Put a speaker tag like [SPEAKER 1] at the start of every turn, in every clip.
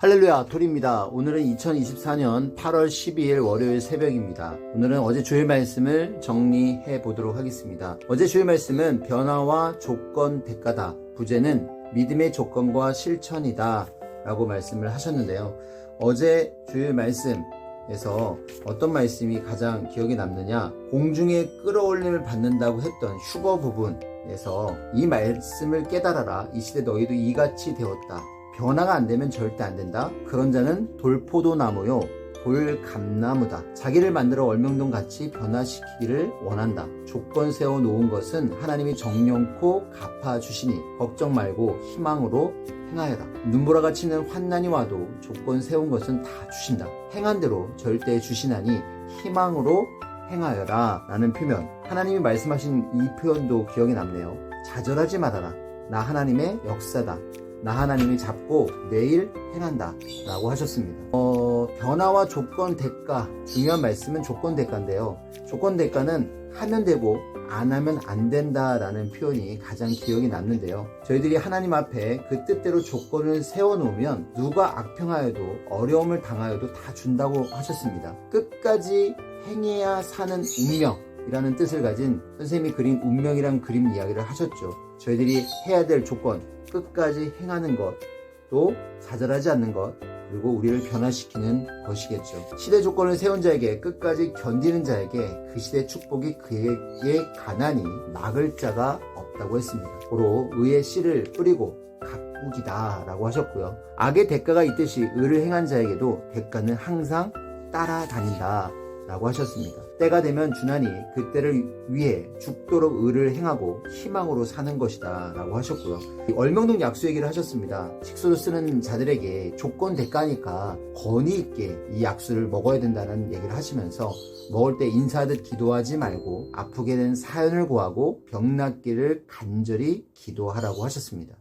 [SPEAKER 1] 할렐루야 돌입니다. 오늘은 2024년 8월 12일 월요일 새벽입니다. 오늘은 어제 주일 말씀을 정리해 보도록 하겠습니다. 어제 주일 말씀은 변화와 조건 대가다. 부제는 믿음의 조건과 실천이다. 라고 말씀을 하셨는데요. 어제 주일 말씀에서 어떤 말씀이 가장 기억에 남느냐? 공중에 끌어올림을 받는다고 했던 휴거 부분에서 이 말씀을 깨달아라. 이 시대 너희도 이같이 되었다. 변화가 안 되면 절대 안 된다. 그런 자는 돌포도 나무요. 돌감나무다. 자기를 만들어 얼명동 같이 변화시키기를 원한다. 조건 세워 놓은 것은 하나님이 정령코 갚아 주시니 걱정 말고 희망으로 행하여라. 눈보라가 치는 환난이 와도 조건 세운 것은 다 주신다. 행한 대로 절대 주시나니 희망으로 행하여라. 라는 표현. 하나님이 말씀하신 이 표현도 기억에 남네요. 좌절하지 말아라. 나 하나님의 역사다. 나 하나님이 잡고 내일 행한다 라고 하셨습니다. 어, 변화와 조건 대가 중요한 말씀은 조건 대가인데요. 조건 대가는 하면 되고 안 하면 안 된다라는 표현이 가장 기억에 남는데요. 저희들이 하나님 앞에 그 뜻대로 조건을 세워놓으면 누가 악평하여도 어려움을 당하여도 다 준다고 하셨습니다. 끝까지 행해야 사는 운명 이라는 뜻을 가진 선생님이 그린 운명이란 그림 이야기를 하셨죠. 저희들이 해야 될 조건, 끝까지 행하는 것, 또 좌절하지 않는 것, 그리고 우리를 변화시키는 것이겠죠. 시대 조건을 세운 자에게 끝까지 견디는 자에게 그 시대 축복이 그에게 가난이 막을 자가 없다고 했습니다. 고로 의의 씨를 뿌리고 가꾸기다 라고 하셨고요. 악의 대가가 있듯이 의를 행한 자에게도 대가는 항상 따라다닌다 라고 하셨습니다. 때가 되면 주나니 그때를 위해 죽도록 의를 행하고 희망으로 사는 것이다 라고 하셨고요. 얼명동 약수 얘기를 하셨습니다. 식수를 쓰는 자들에게 조건 대가니까 권위 있게 이 약수를 먹어야 된다는 얘기를 하시면서 먹을 때 인사하듯 기도하지 말고 아프게 된 사연을 구하고 병 낫기를 간절히 기도하라고 하셨습니다.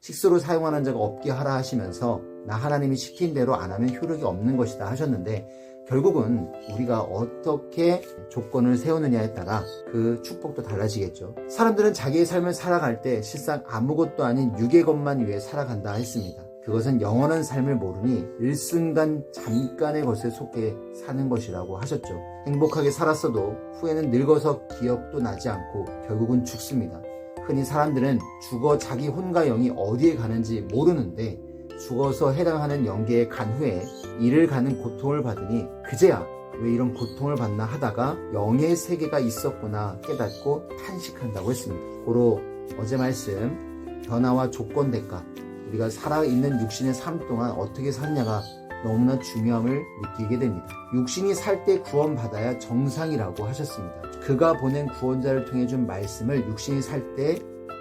[SPEAKER 1] 식수로 사용하는 자가 없게 하라 하시면서 나 하나님이 시킨 대로 안 하면 효력이 없는 것이다 하셨는데 결국은 우리가 어떻게 조건을 세우느냐에 따라 그 축복도 달라지겠죠. 사람들은 자기의 삶을 살아갈 때 실상 아무것도 아닌 육의 것만 위해 살아간다 했습니다. 그것은 영원한 삶을 모르니 일순간 잠깐의 것에 속해 사는 것이라고 하셨죠. 행복하게 살았어도 후에는 늙어서 기억도 나지 않고 결국은 죽습니다. 흔히 사람들은 죽어 자기 혼과 영이 어디에 가는지 모르는데 죽어서 해당하는 영계에 간 후에 이를 가는 고통을 받으니 그제야 왜 이런 고통을 받나 하다가 영의 세계가 있었구나 깨닫고 탄식한다고 했습니다. 고로 어제 말씀 변화와 조건 대가 우리가 살아있는 육신의 삶 동안 어떻게 샀냐가 너무나 중요함을 느끼게 됩니다. 육신이 살 때 구원받아야 정상이라고 하셨습니다. 그가 보낸 구원자를 통해 준 말씀을 육신이 살 때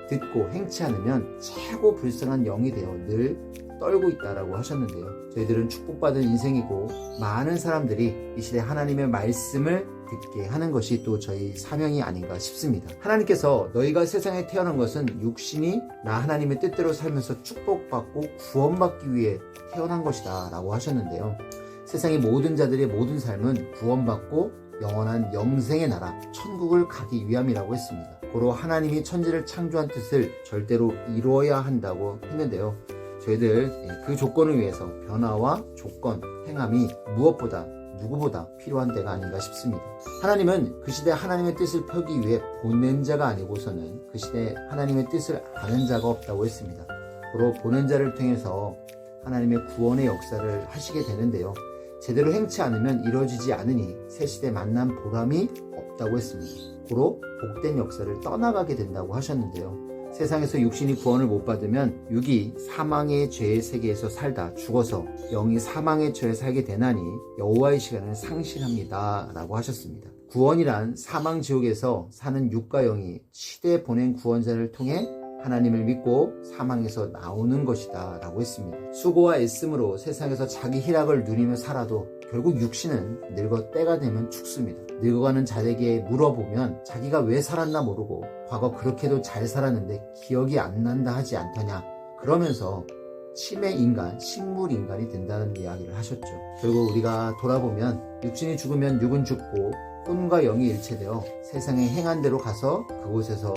[SPEAKER 1] 듣고 행치 않으면 최고 불쌍한 영이 되어 늘 떨고 있다라고 하셨는데요. 저희들은 축복받은 인생이고 많은 사람들이 이 시대 하나님의 말씀을 듣게 하는 것이 또 저희 사명이 아닌가 싶습니다. 하나님께서 너희가 세상에 태어난 것은 육신이 나 하나님의 뜻대로 살면서 축복받고 구원받기 위해 태어난 것이다 라고 하셨는데요. 세상의 모든 자들의 모든 삶은 구원받고 영원한 영생의 나라, 천국을 가기 위함이라고 했습니다. 고로 하나님이 천지를 창조한 뜻을 절대로 이루어야 한다고 했는데요. 저희들 그 조건을 위해서 변화와 조건, 행함이 무엇보다 누구보다 필요한 때가 아닌가 싶습니다. 하나님은 그 시대 하나님의 뜻을 펴기 위해 보낸 자가 아니고서는 그 시대 하나님의 뜻을 아는 자가 없다고 했습니다. 고로 보낸 자를 통해서 하나님의 구원의 역사를 하시게 되는데요. 제대로 행치 않으면 이루어지지 않으니 새 시대 만난 보람이 없다고 했습니다. 고로 복된 역사를 떠나가게 된다고 하셨는데요. 세상에서 육신이 구원을 못 받으면 육이 사망의 죄의 세계에서 살다 죽어서 영이 사망의 죄에 살게 되나니 여호와의 시간을 상실합니다. 라고 하셨습니다. 구원이란 사망 지옥에서 사는 육과 영이 시대 보낸 구원자를 통해 하나님을 믿고 사망에서 나오는 것이다 라고 했습니다. 수고와 애씀으로 세상에서 자기 희락을 누리며 살아도 결국 육신은 늙어 때가 되면 죽습니다. 늙어가는 자에게 물어보면 자기가 왜 살았나 모르고 과거 그렇게도 잘 살았는데 기억이 안 난다 하지 않더냐 그러면서 치매 인간, 식물 인간이 된다는 이야기를 하셨죠. 결국 우리가 돌아보면 육신이 죽으면 육은 죽고 혼과 영이 일체되어 세상에 행한 대로 가서 그곳에서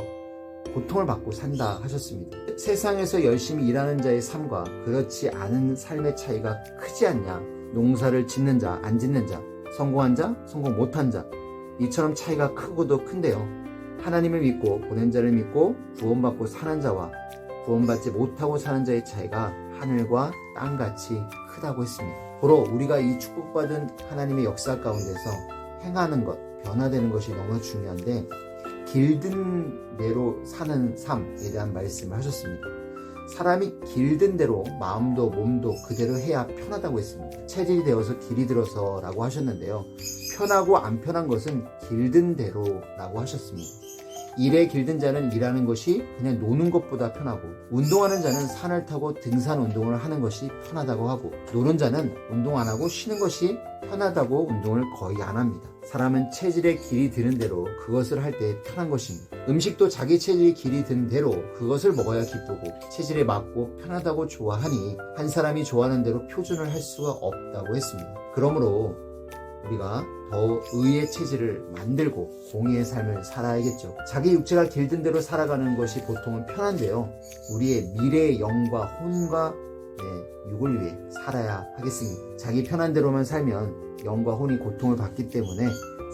[SPEAKER 1] 고통을 받고 산다 하셨습니다. 세상에서 열심히 일하는 자의 삶과 그렇지 않은 삶의 차이가 크지 않냐? 농사를 짓는 자, 안 짓는 자, 성공한 자, 성공 못한 자. 이처럼 차이가 크고도 큰데요. 하나님을 믿고 보낸 자를 믿고 구원받고 사는 자와 구원받지 못하고 사는 자의 차이가 하늘과 땅같이 크다고 했습니다. 보러 우리가 이 축복받은 하나님의 역사 가운데서 행하는 것, 변화되는 것이 너무 중요한데 길든 대로 사는 삶에 대한 말씀을 하셨습니다. 사람이 길든 대로 마음도 몸도 그대로 해야 편하다고 했습니다. 체질이 되어서 길이 들어서 라고 하셨는데요. 편하고 안 편한 것은 길든 대로 라고 하셨습니다. 일에 길든 자는 일하는 것이 그냥 노는 것보다 편하고 운동하는 자는 산을 타고 등산 운동을 하는 것이 편하다고 하고 노는 자는 운동 안 하고 쉬는 것이 편하다고 운동을 거의 안 합니다. 사람은 체질의 길이 드는 대로 그것을 할 때 편한 것입니다. 음식도 자기 체질이 길이 든 대로 그것을 먹어야 기쁘고 체질에 맞고 편하다고 좋아하니 한 사람이 좋아하는 대로 표준을 할 수가 없다고 했습니다. 그러므로 우리가 더 의의 체질을 만들고 공의의 삶을 살아야겠죠. 자기 육체가 길든 대로 살아가는 것이 보통은 편한데요. 우리의 미래의 영과 혼과 네, 육을 위해 살아야 하겠습니다. 자기 편한 대로만 살면 영과 혼이 고통을 받기 때문에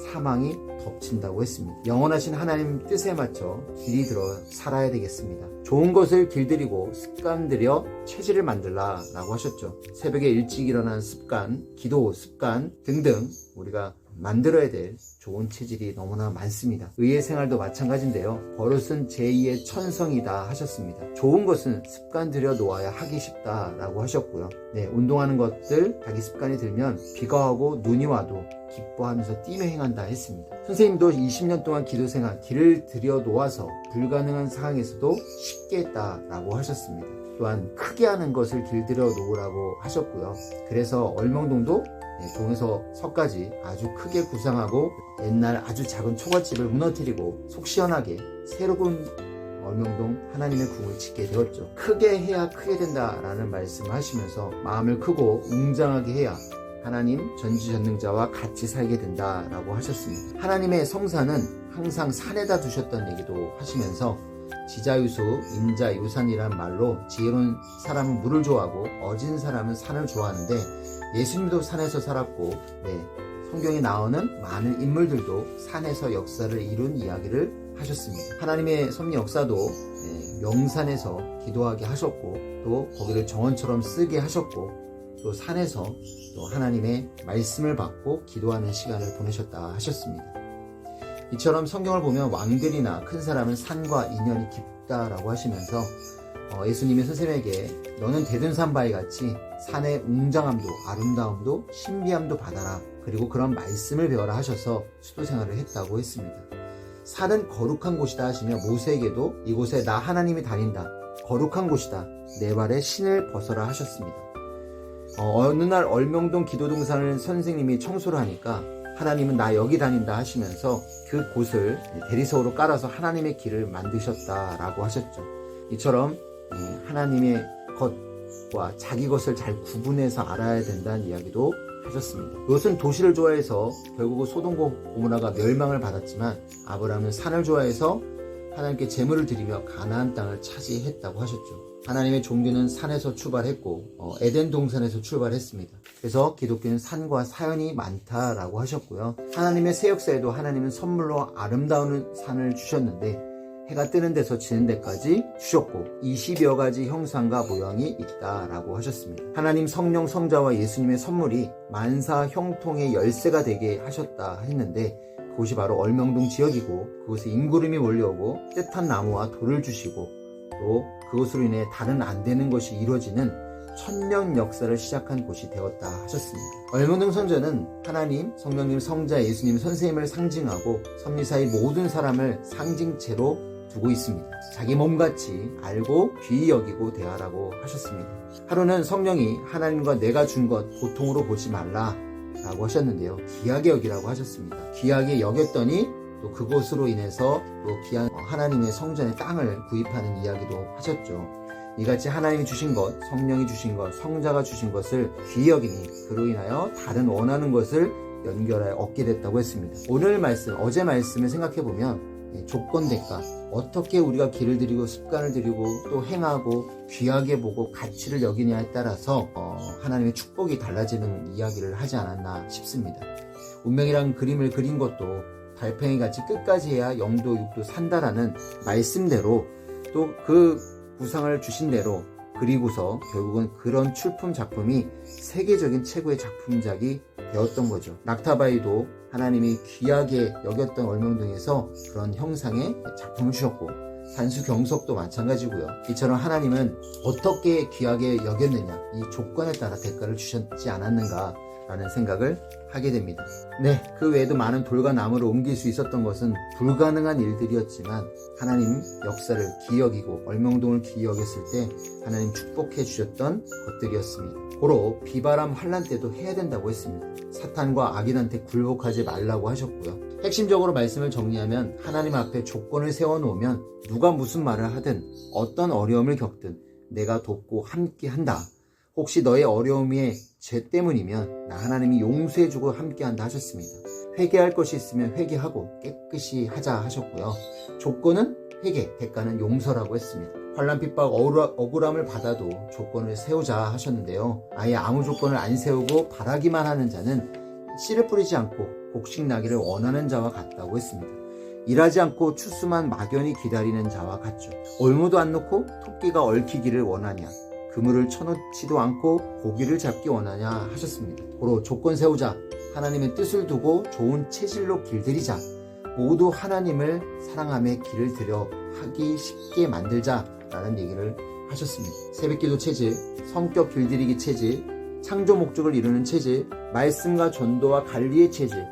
[SPEAKER 1] 사망이 덮친다고 했습니다. 영원하신 하나님 뜻에 맞춰 길이 들어 살아야 되겠습니다. 좋은 것을 길들이고 습관 들여 체질을 만들라 라고 하셨죠. 새벽에 일찍 일어나는 습관, 기도 습관 등등 우리가 만들어야 될 좋은 체질이 너무나 많습니다. 의의 생활도 마찬가지인데요. 버릇은 제2의 천성이다 하셨습니다. 좋은 것은 습관 들여 놓아야 하기 쉽다라고 하셨고요. 네, 운동하는 것들 자기 습관이 들면 비가 오고 눈이 와도 기뻐하면서 뛰며 행한다 했습니다. 선생님도 20년 동안 기도 생활 길을 들여 놓아서 불가능한 상황에서도 쉽게 했다라고 하셨습니다. 또한 크게 하는 것을 길들여 놓으라고 하셨고요. 그래서 얼명동도 네, 동에서 서까지 아주 크게 구상하고 옛날 아주 작은 초가집을 무너뜨리고 속 시원하게 새로운 얼명동 하나님의 궁을 짓게 되었죠. 크게 해야 크게 된다라는 말씀을 하시면서 마음을 크고 웅장하게 해야 하나님 전지전능자와 같이 살게 된다라고 하셨습니다. 하나님의 성사는 항상 산에다 두셨던 얘기도 하시면서 지자유수, 인자, 유산이란 말로 지혜로운 사람은 물을 좋아하고 어진 사람은 산을 좋아하는데 예수님도 산에서 살았고 네, 성경에 나오는 많은 인물들도 산에서 역사를 이룬 이야기를 하셨습니다. 하나님의 섭리 역사도 네, 명산에서 기도하게 하셨고 또 거기를 정원처럼 쓰게 하셨고 또 산에서 또 하나님의 말씀을 받고 기도하는 시간을 보내셨다 하셨습니다. 이처럼 성경을 보면 왕들이나 큰 사람은 산과 인연이 깊다라고 하시면서 어, 예수님이 선생님에게 너는 대둔산 바위 같이 산의 웅장함도 아름다움도 신비함도 받아라. 그리고 그런 말씀을 배워라. 하셔서 수도 생활을 했다고 했습니다. 산은 거룩한 곳이다. 하시며 모세에게도 이곳에 나 하나님이 다닌다. 거룩한 곳이다. 내 발에 신을 벗어라. 하셨습니다. 어, 느날 얼명동 기도동산을 선생님이 청소를 하니까 하나님은 나 여기 다닌다 하시면서 그 곳을 대리석으로 깔아서 하나님의 길을 만드셨다라고 하셨죠. 이처럼 예, 하나님의 것과 자기 것을 잘 구분해서 알아야 된다는 이야기도 하셨습니다. 롯은 도시를 좋아해서 결국 소돔과 고모라가 멸망을 받았지만 아브라함은 산을 좋아해서 하나님께 제물을 드리며 가나안 땅을 차지했다고 하셨죠. 하나님의 종교는 산에서 출발했고 어, 에덴 동산에서 출발했습니다. 그래서 기독교는 산과 사연이 많다라고 하셨고요. 하나님의 새 역사에도 하나님은 선물로 아름다운 산을 주셨는데 해가 뜨는 데서 지는 데까지 주셨고 20여 가지 형상과 모양이 있다라고 하셨습니다. 하나님 성령 성자와 예수님의 선물이 만사 형통의 열쇠가 되게 하셨다 했는데 그곳이 바로 얼명동 지역이고 그곳에 인구름이 몰려오고 뜻한 나무와 돌을 주시고 또 그것으로 인해 다른 안 되는 것이 이루어지는 천년 역사를 시작한 곳이 되었다 하셨습니다. 얼명동 성전은 하나님, 성령님, 성자, 예수님, 선생님을 상징하고 섭리사의 모든 사람을 상징체로 두고 있습니다. 자기 몸같이 알고 귀히 여기고 대하라고 하셨습니다. 하루는 성령이 하나님과 내가 준 것 보통으로 보지 말라 라고 하셨는데요. 귀하게 여기라고 하셨습니다. 귀하게 여겼더니 또 그것으로 인해서 또 귀한 하나님의 성전의 땅을 구입하는 이야기도 하셨죠. 이같이 하나님이 주신 것, 성령이 주신 것, 성자가 주신 것을 귀히 여기니 그로 인하여 다른 원하는 것을 연결하여 얻게 됐다고 했습니다. 오늘 말씀, 어제 말씀을 생각해 보면 예, 조건 대가 어떻게 우리가 길을 들이고 습관을 들이고 또 행하고 귀하게 보고 가치를 여기냐에 따라서 어, 하나님의 축복이 달라지는 이야기를 하지 않았나 싶습니다. 운명이란 그림을 그린 것도 달팽이 같이 끝까지 해야 영도 육도 산다라는 말씀대로 또 그 구상을 주신 대로 그리고서 결국은 그런 출품 작품이 세계적인 최고의 작품작이 되었던 거죠. 낙타바이도 하나님이 귀하게 여겼던 얼명등에서 그런 형상의 작품을 주셨고 산수 경석도 마찬가지고요. 이처럼 하나님은 어떻게 귀하게 여겼느냐 이 조건에 따라 대가를 주셨지 않았는가 라는 생각을 하게 됩니다. 네, 그 외에도 많은 돌과 나무를 옮길 수 있었던 것은 불가능한 일들이었지만 하나님 역사를 기억이고 얼명동을 기억했을 때 하나님 축복해 주셨던 것들이었습니다. 고로 비바람 환란 때도 해야 된다고 했습니다. 사탄과 악인한테 굴복하지 말라고 하셨고요. 핵심적으로 말씀을 정리하면 하나님 앞에 조건을 세워놓으면 누가 무슨 말을 하든 어떤 어려움을 겪든 내가 돕고 함께 한다. 혹시 너의 어려움이 죄 때문이면 나 하나님이 용서해주고 함께한다 하셨습니다. 회개할 것이 있으면 회개하고 깨끗이 하자 하셨고요. 조건은 회개, 대가는 용서라고 했습니다. 환란 핍박 억울- 억울함을 받아도 조건을 세우자 하셨는데요. 아예 아무 조건을 안 세우고 바라기만 하는 자는 씨를 뿌리지 않고 곡식 나기를 원하는 자와 같다고 했습니다. 일하지 않고 추수만 막연히 기다리는 자와 같죠. 올무도 안 놓고 토끼가 얽히기를 원하냐. 그물을 쳐놓지도 않고 고기를 잡기 원하냐 하셨습니다. 고로 조건 세우자. 하나님의 뜻을 두고 좋은 체질로 길들이자. 모두 하나님을 사랑함에 길을 들여 하기 쉽게 만들자라는 얘기를 하셨습니다. 새벽기도 체질, 성격 길들이기 체질, 창조 목적을 이루는 체질, 말씀과 전도와 관리의 체질,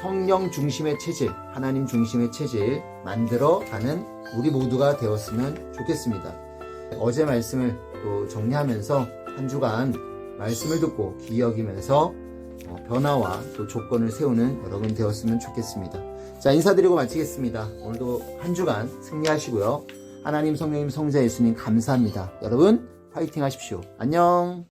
[SPEAKER 1] 성령 중심의 체질, 하나님 중심의 체질 만들어 가는 우리 모두가 되었으면 좋겠습니다. 어제 말씀을 또 정리하면서 한 주간 말씀을 듣고 귀 여기면서 어, 변화와 또 조건을 세우는 여러분 되었으면 좋겠습니다. 자, 인사드리고 마치겠습니다. 오늘도 한 주간 승리하시고요. 하나님, 성령님, 성자 예수님 감사합니다. 여러분, 화이팅 하십시오. 안녕!